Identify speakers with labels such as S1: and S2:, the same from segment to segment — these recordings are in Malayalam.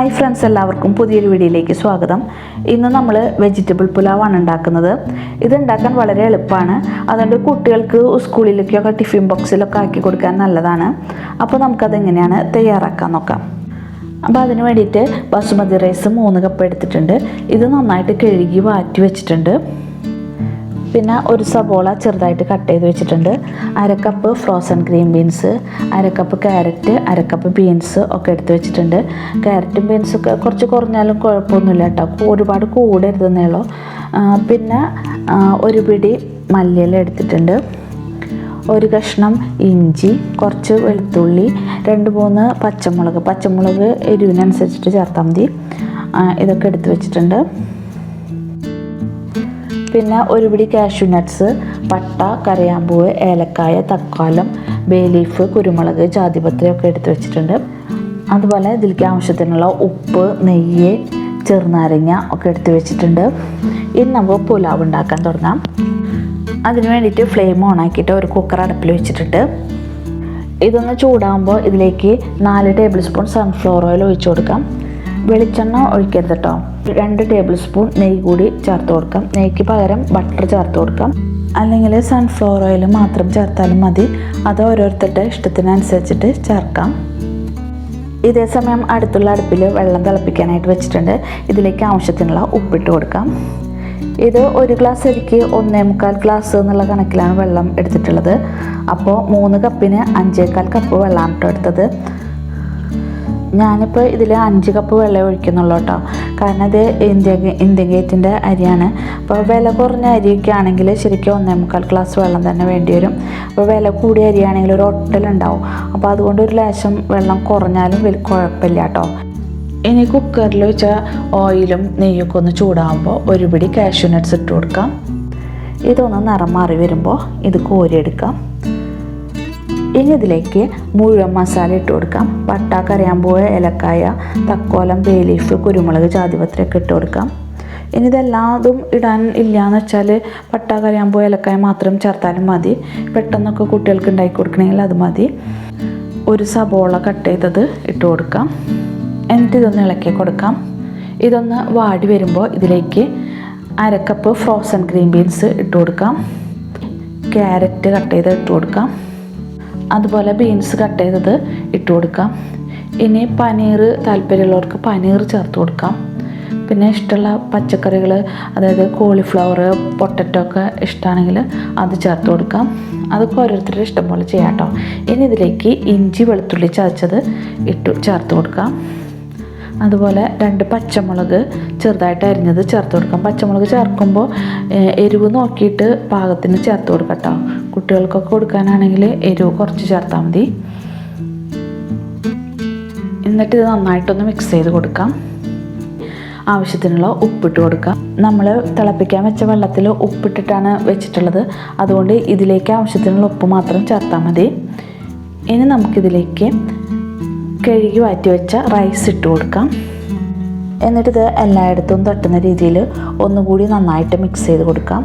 S1: ഹായ് ഫ്രണ്ട്സ് എല്ലാവർക്കും പുതിയൊരു വീഡിയോയിലേക്ക് സ്വാഗതം. ഇന്ന് നമ്മൾ വെജിറ്റബിൾ പുലാവാണ് ഉണ്ടാക്കുന്നത്. ഇത് ഉണ്ടാക്കാൻ വളരെ എളുപ്പമാണ്. അതുകൊണ്ട് കുട്ടികൾക്ക് സ്കൂളിലേക്കൊക്കെ ടിഫിൻ ബോക്സിലൊക്കെ ആക്കി കൊടുക്കാൻ നല്ലതാണ്. അപ്പോൾ നമുക്കത് എങ്ങനെയാണ് തയ്യാറാക്കാൻ നോക്കാം. അപ്പോൾ അതിന് വേണ്ടിയിട്ട് ബസുമതി റൈസ് മൂന്ന് കപ്പ് എടുത്തിട്ടുണ്ട്. ഇത് നന്നായിട്ട് കഴുകി വാറ്റി വെച്ചിട്ടുണ്ട്. പിന്നെ ഒരു സബോള ചെറുതായിട്ട് കട്ട് ചെയ്ത് വെച്ചിട്ടുണ്ട്. അരക്കപ്പ് ഫ്രോസൺ ഗ്രീൻ ബീൻസ് അരക്കപ്പ് ക്യാരറ്റ് അരക്കപ്പ് ബീൻസ് ഒക്കെ എടുത്ത് വെച്ചിട്ടുണ്ട്. ക്യാരറ്റും ബീൻസൊക്കെ കുറച്ച് കുറഞ്ഞാലും കുഴപ്പമൊന്നുമില്ല കേട്ടോ. ഒരുപാട് കൂടരുതെന്നേ ഉള്ളൂ. പിന്നെ ഒരു പിടി മല്ലിയില എടുത്തിട്ടുണ്ട്. ഒരു കഷ്ണം ഇഞ്ചി കുറച്ച് വെളുത്തുള്ളി രണ്ട് മൂന്ന് പച്ചമുളക്. പച്ചമുളക് എരിവിനനുസരിച്ചിട്ട് ചേർത്താൽ മതി. ഇതൊക്കെ എടുത്ത് വെച്ചിട്ടുണ്ട്. പിന്നെ ഒരു പിടി കാഷ്യൂ നട്ട്സ് പട്ട കരയാമ്പൂവ് ഏലക്കായ തക്കാലം ബേലീഫ് കുരുമുളക് ജാതിപത്രി ഒക്കെ എടുത്ത് വെച്ചിട്ടുണ്ട്. അതുപോലെ ഇതിലേക്ക് ആവശ്യത്തിനുള്ള ഉപ്പ് നെയ്യ് ചെറുനാരങ്ങ ഒക്കെ എടുത്ത് വെച്ചിട്ടുണ്ട്. ഇനി നമുക്ക് പുലാവ് ഉണ്ടാക്കാൻ തുടങ്ങാം. അതിന് വേണ്ടിയിട്ട് ഫ്ലെയിം ഓൺ ആക്കിയിട്ട് ഒരു കുക്കർ അടുപ്പിൽ വെച്ചിട്ടുണ്ട്. ഇതൊന്ന് ചൂടാകുമ്പോൾ ഇതിലേക്ക് നാല് ടേബിൾ സ്പൂൺ സൺഫ്ലവർ ഓയിൽ ഒഴിച്ചു കൊടുക്കാം. വെളിച്ചെണ്ണ ഒഴിക്കരുത് കേട്ടോ രണ്ട് ടേബിൾ സ്പൂൺ നെയ്യ് കൂടി ചേർത്ത് കൊടുക്കാം. നെയ്ക്ക് പകരം ബട്ടർ ചേർത്ത് കൊടുക്കാം. അല്ലെങ്കിൽ സൺഫ്ലവർ ഓയിൽ മാത്രം ചേർത്താലും മതി. അത് ഓരോരുത്തരുടെ ഇഷ്ടത്തിനനുസരിച്ചിട്ട് ചേർക്കാം. ഇതേ സമയം അടുത്തുള്ള അടുപ്പിൽ വെള്ളം തിളപ്പിക്കാനായിട്ട് വെച്ചിട്ടുണ്ട്. ഇതിലേക്ക് ആവശ്യത്തിനുള്ള ഉപ്പിട്ട് കൊടുക്കാം. ഇത് ഒരു ഗ്ലാസ് അരിക്ക് ഒന്നേ മുക്കാൽ ഗ്ലാസ് എന്നുള്ള കണക്കിലാണ് വെള്ളം എടുത്തിട്ടുള്ളത്. അപ്പോൾ മൂന്ന് കപ്പിന് അഞ്ചേക്കാൽ കപ്പ് വെള്ളമാണ് എടുത്തത്. ഞാനിപ്പോൾ ഇതിൽ അഞ്ച് കപ്പ് വെള്ളം ഒഴിക്കുന്നുള്ളൂ കേട്ടോ കാരണം ഇത് ഇന്ത്യ ഇന്ത്യൻ ഗേറ്റിന്റെ അരിയാണ്. അപ്പോൾ വില കുറഞ്ഞ അരിയൊക്കെ ആണെങ്കിൽ ശരിക്കും ഒന്നേ മുക്കാൽ ഗ്ലാസ് വെള്ളം തന്നെ വേണ്ടി വരും. അപ്പോൾ വില കൂടിയ അരിയാണെങ്കിൽ ഒരു ഒട്ടലുണ്ടാവും അപ്പോൾ അതുകൊണ്ട് ഒരു ലേശം വെള്ളം കുറഞ്ഞാലും വലിയ കുഴപ്പമില്ല കേട്ടോ ഇനി കുക്കറിൽ വെച്ച ഓയിലും നെയ്യൊക്കെ ഒന്ന് ചൂടാകുമ്പോൾ ഒരു പിടി കാഷ്യൂ നട്ട്സ് ഇട്ട് കൊടുക്കാം. ഇതൊന്ന് നിറം മാറി വരുമ്പോൾ ഇത് കോരിയെടുക്കാം ഇനി ഇതിലേക്ക് മുഴുവൻ മസാല ഇട്ട് കൊടുക്കാം. പട്ട പോയ ഏലക്കായ തക്കോലം ബേലീഫ് കുരുമുളക് ജാതിപത്രി ഒക്കെ ഇട്ട് കൊടുക്കാം. ഇനി ഇതെല്ലാതും ഇടാൻ ഇല്ല എന്ന് വെച്ചാൽ പട്ട പോയ ഏലക്കായ മാത്രം ചേർത്താലും മതി. പെട്ടെന്നൊക്കെ കുട്ടികൾക്ക് ഉണ്ടാക്കി കൊടുക്കണമെങ്കിൽ അത് മതി. ഒരു സബോള കട്ട് ചെയ്തത് ഇട്ട് കൊടുക്കാം. എന്നിട്ട് ഇതൊന്ന് ഇളക്കി കൊടുക്കാം. ഇതൊന്ന് വാടി വരുമ്പോൾ ഇതിലേക്ക് അരക്കപ്പ് ഫ്രോസൺ ഗ്രീൻ ബീൻസ് ഇട്ട് കൊടുക്കാം. ക്യാരറ്റ് കട്ട് ചെയ്ത് ഇട്ട് കൊടുക്കാം. അതുപോലെ ബീൻസ് കട്ട് ചെയ്തത് ഇട്ട് കൊടുക്കാം. ഇനി പനീർ താല്പര്യമുള്ളവർക്ക് പനീർ ചേർത്ത് കൊടുക്കാം. പിന്നെ ഇഷ്ടമുള്ള പച്ചക്കറികൾ അതായത് കോളിഫ്ലവർ പൊട്ടറ്റോ ഒക്കെ ഇഷ്ടമാണെങ്കിൽ അത് ചേർത്ത് കൊടുക്കാം. അതൊക്കെ ഓരോരുത്തരുടെ ഇഷ്ടം പോലെ ചെയ്യാം കേട്ടോ ഇനി ഇതിലേക്ക് ഇഞ്ചി വെളുത്തുള്ളി ചതച്ചത് ഇട്ട് ചേർത്ത് കൊടുക്കാം. അതുപോലെ രണ്ട് പച്ചമുളക് ചെറുതായിട്ട് അരിഞ്ഞത് ചേർത്ത് കൊടുക്കാം. പച്ചമുളക് ചേർക്കുമ്പോൾ എരിവ് നോക്കിയിട്ട് പാകത്തിന് ചേർത്ത് കൊടുക്കാം കേട്ടോ. കുട്ടികൾക്കൊക്കെ കൊടുക്കാനാണെങ്കിൽ എരിവ് കുറച്ച് ചേർത്താൽ മതി. എന്നിട്ട് ഇത് നന്നായിട്ടൊന്ന് മിക്സ് ചെയ്ത് കൊടുക്കാം. ആവശ്യത്തിനുള്ള ഉപ്പിട്ട് കൊടുക്കാം. നമ്മൾ തിളപ്പിക്കാൻ വെച്ച വെള്ളത്തിൽ ഉപ്പിട്ടിട്ടാണ് വെച്ചിട്ടുള്ളത്. അതുകൊണ്ട് ഇതിലേക്ക് ആവശ്യത്തിനുള്ള ഉപ്പ് മാത്രം ചേർത്താൽ മതി. ഇനി നമുക്കിതിലേക്ക് കഴുകി മാറ്റി വെച്ച റൈസ് ഇട്ട് കൊടുക്കാം. എന്നിട്ട് എന്നിട്ടിത് എല്ലായിടത്തും തട്ടുന്ന രീതിയിൽ ഒന്നുകൂടി നന്നായിട്ട് മിക്സ് ചെയ്ത് കൊടുക്കാം.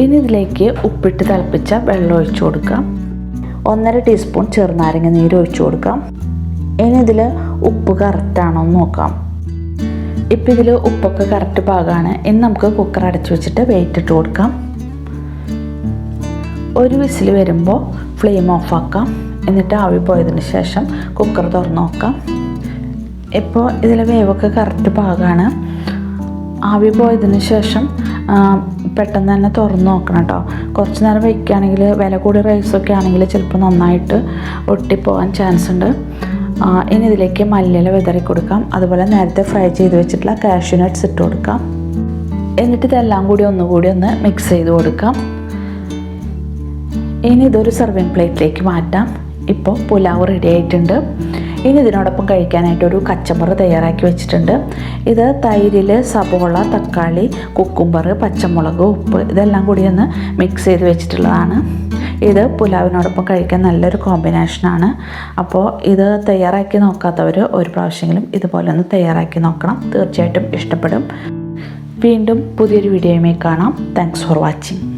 S1: ഇനി ഇതിലേക്ക് ഉപ്പിട്ട് തിളപ്പിച്ച വെള്ളം ഒഴിച്ചു കൊടുക്കാം. ഒന്നര ടീസ്പൂൺ ചെറുനാരങ്ങ നീര് ഒഴിച്ചു കൊടുക്കാം. ഇനി ഇതിൽ ഉപ്പ് കറക്റ്റാണോ എന്ന് നോക്കാം. ഇപ്പം ഇതിൽ ഉപ്പൊക്കെ കറക്റ്റ് പാകമാണ് ഇനി നമുക്ക് കുക്കർ അടച്ചു വെച്ചിട്ട് വെയിറ്റ് ഇട്ട് കൊടുക്കാം. ഒരു വിസിൽ വരുമ്പോൾ ഫ്ലെയിം ഓഫ് ആക്കാം. എന്നിട്ട് ആവി പോയതിന് ശേഷം കുക്കർ തുറന്ന് നോക്കാം. ഇപ്പോൾ ഇതിലെ വേവൊക്കെ കറക്റ്റ് പാകമാണ് ആവി പോയതിന് ശേഷം പെട്ടെന്ന് തന്നെ തുറന്ന് നോക്കണം കേട്ടോ കുറച്ച് നേരം വയ്ക്കുകയാണെങ്കിൽ വില കൂടിയ റൈസൊക്കെ ആണെങ്കിൽ ചിലപ്പോൾ നന്നായിട്ട് ഒട്ടിപ്പോകാൻ ചാൻസ് ഉണ്ട്. ഇനി ഇതിലേക്ക് മല്ലിയില വിതറി കൊടുക്കാം. അതുപോലെ നേരത്തെ ഫ്രൈ ചെയ്ത് വെച്ചിട്ടുള്ള കാഷ്യൂ നട്ട്സ് ഇട്ട് കൊടുക്കാം. എന്നിട്ട് ഇതെല്ലാം കൂടി ഒന്നുകൂടി ഒന്ന് മിക്സ് ചെയ്ത് കൊടുക്കാം. ഇനി ഇതൊരു സെർവിങ് പ്ലേറ്റിലേക്ക് മാറ്റാം. ഇപ്പോൾ പുലാവ് റെഡി ആയിട്ടുണ്ട്. ഇനി ഇതിനോടൊപ്പം കഴിക്കാനായിട്ട് ഒരു കച്ചമ്പറ് തയ്യാറാക്കി വെച്ചിട്ടുണ്ട്. ഇത് തൈരിൽ സബോള തക്കാളി കുക്കുംബർ പച്ചമുളക് ഉപ്പ് ഇതെല്ലാം കൂടി ഒന്ന് മിക്സ് ചെയ്ത് വെച്ചിട്ടുള്ളതാണ്. ഇത് പുലാവിനോടൊപ്പം കഴിക്കാൻ നല്ലൊരു കോമ്പിനേഷനാണ് അപ്പോൾ ഇത് തയ്യാറാക്കി നോക്കാത്തവർ ഒരു പ്രാവശ്യമെങ്കിലും ഇതുപോലെ ഒന്ന് തയ്യാറാക്കി നോക്കണം. തീർച്ചയായിട്ടും ഇഷ്ടപ്പെടും. വീണ്ടും പുതിയൊരു വീഡിയോയുമായി കാണാം. Thanks for watching